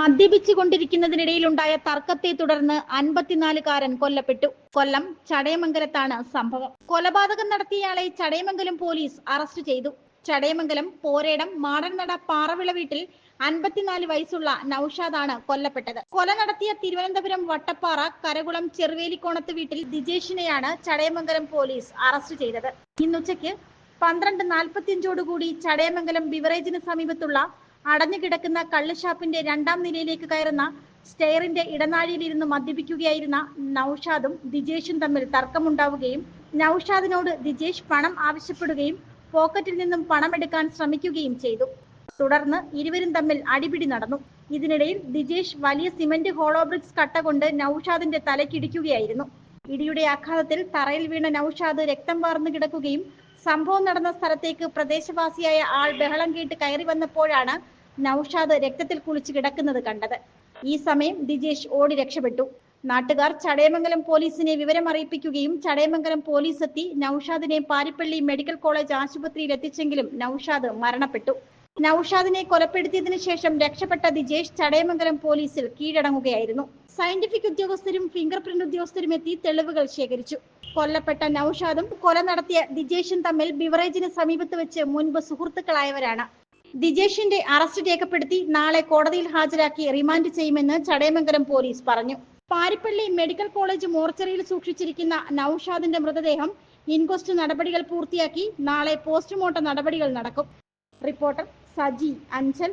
മദ്യപിച്ചു കൊണ്ടിരിക്കുന്നതിനിടയിലുണ്ടായ തർക്കത്തെ തുടർന്ന് അൻപത്തിനാലുകാരൻ കൊല്ലപ്പെട്ടു. കൊല്ലം ചടയമംഗലത്താണ് സംഭവം. കൊലപാതകം നടത്തിയയാളെ ചടയമംഗലം പോലീസ് അറസ്റ്റ് ചെയ്തു. ചടയമംഗലം പോരേടം മാടൻനട പാറവിള വീട്ടിൽ അൻപത്തിനാല് വയസ്സുള്ള നൌഷാദാണ് കൊല്ലപ്പെട്ടത്. കൊല നടത്തിയ തിരുവനന്തപുരം വട്ടപ്പാറ കരകുളം ചെറുവേലിക്കോണത്ത് വീട്ടിൽ ദിജേഷിനെയാണ് ചടയമംഗലം പോലീസ് അറസ്റ്റ് ചെയ്തത്. ഇന്നുച്ചയ്ക്ക് പന്ത്രണ്ട് നാൽപ്പത്തിയഞ്ചോടുകൂടി ചടയമംഗലം ബിവറേജിന് സമീപത്തുള്ള അടഞ്ഞുകിടക്കുന്ന കള്ളുഷാപ്പിന്റെ രണ്ടാം നിലയിലേക്ക് കയറുന്ന സ്റ്റെയറിന്റെ ഇടനാഴിയിലിരുന്ന് മദ്യപിക്കുകയായിരുന്ന നൌഷാദും ദിജേഷും തമ്മിൽ തർക്കമുണ്ടാവുകയും നൌഷാദിനോട് ദിജേഷ് പണം ആവശ്യപ്പെടുകയും പോക്കറ്റിൽ നിന്നും പണമെടുക്കാൻ ശ്രമിക്കുകയും ചെയ്തു. തുടർന്ന് ഇരുവരും തമ്മിൽ അടിപിടി നടന്നു. ഇതിനിടയിൽ ദിജേഷ് വലിയ സിമന്റ് ഹോളോബ്രിക്സ് കട്ട കൊണ്ട് നൌഷാദിന്റെ തലക്കിടിക്കുകയായിരുന്നു ഇടിയുടെ ആഘാതത്തിൽ തറയിൽ വീണ നൌഷാദ് രക്തം വാർന്നു കിടക്കുകയും സംഭവം നടന്ന സ്ഥലത്തേക്ക് പ്രദേശവാസിയായ ആൾ ബഹളം കേട്ട് കയറി വന്നപ്പോഴാണ് നൌഷാദ് രക്തത്തിൽ കുളിച്ച് കിടക്കുന്നത് കണ്ടത്. ഈ സമയം ദിജേഷ് ഓടി രക്ഷപ്പെട്ടു. നാട്ടുകാർ ചടയമംഗലം പോലീസിനെ വിവരം അറിയിപ്പിക്കുകയും ചടയമംഗലം പോലീസ് എത്തി നൌഷാദിനെ പാരിപ്പള്ളി മെഡിക്കൽ കോളേജ് ആശുപത്രിയിൽ എത്തിച്ചെങ്കിലും നൌഷാദ് മരണപ്പെട്ടു. നൌഷാദിനെ കൊലപ്പെടുത്തിയതിനു ശേഷം രക്ഷപ്പെട്ട ദിജേഷ് ചടയമംഗലം പോലീസിൽ കീഴടങ്ങുകയായിരുന്നു. സയന്റിഫിക് ഉദ്യോഗസ്ഥരും ഫിംഗർ പ്രിന്റ് ഉദ്യോഗസ്ഥരും എത്തി തെളിവുകൾ ശേഖരിച്ചു. കൊല്ലപ്പെട്ട നൌഷാദും കൊല നടത്തിയ ദിജേഷും തമ്മിൽ ബിവറേജിന് സമീപത്ത് വെച്ച് മുൻപ് സുഹൃത്തുക്കളായവരാണ്. ദിജേഷിന്റെ അറസ്റ്റ് രേഖപ്പെടുത്തി നാളെ കോടതിയിൽ ഹാജരാക്കി റിമാൻഡ് ചെയ്യുമെന്ന് ചടയമംഗലം പോലീസ് പറഞ്ഞു. പാരിപ്പള്ളി മെഡിക്കൽ കോളേജ് മോർച്ചറിയിൽ സൂക്ഷിച്ചിരിക്കുന്ന നൌഷാദിന്റെ മൃതദേഹം ഇൻക്വസ്റ്റ് നടപടികൾ പൂർത്തിയാക്കി നാളെ പോസ്റ്റ്മോർട്ടം നടപടികൾ നടക്കും. റിപ്പോർട്ടർ സജി അഞ്ചൽ.